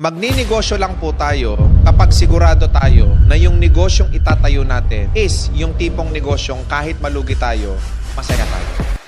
Magninegosyo lang po tayo kapag sigurado tayo na yung negosyong itatayo natin is yung tipong negosyong kahit malugi tayo, masaya tayo.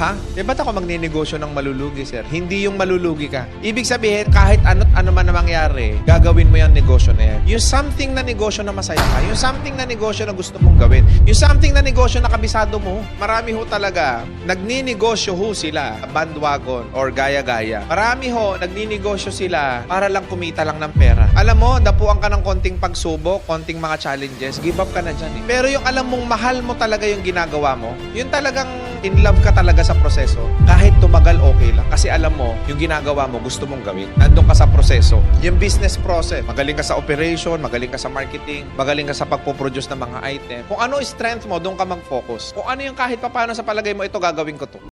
Ha? Eh, ba't ako magninegosyo ng malulugi, sir? Hindi yung malulugi ka. Ibig sabihin, kahit ano't ano man na mangyari, gagawin mo yung negosyo na yan. Yung something na negosyo na masaya ka, yung something na negosyo na gusto mong gawin, yung something na negosyo na kabisado mo. Marami ho talaga, nagninegosyo ho sila, bandwagon or gaya-gaya. Marami ho, nagninegosyo sila para lang kumita lang ng pera. Alam mo, dapuan ka ng konting pagsubok, konting mga challenges, give up ka na dyan eh. Pero yung alam mong mahal mo talaga yung ginagawa mo, yun talagang in love ka talaga sa proseso, kahit tumagal okay lang. Kasi alam mo, yung ginagawa mo, gusto mong gawin. Nandun ka sa proseso. Yung business process, magaling ka sa operation, magaling ka sa marketing, magaling ka sa pagpoproduce ng mga item. Kung ano yung strength mo, doon ka mag-focus. Kung ano yung kahit papano sa palagay mo, ito gagawin ko to.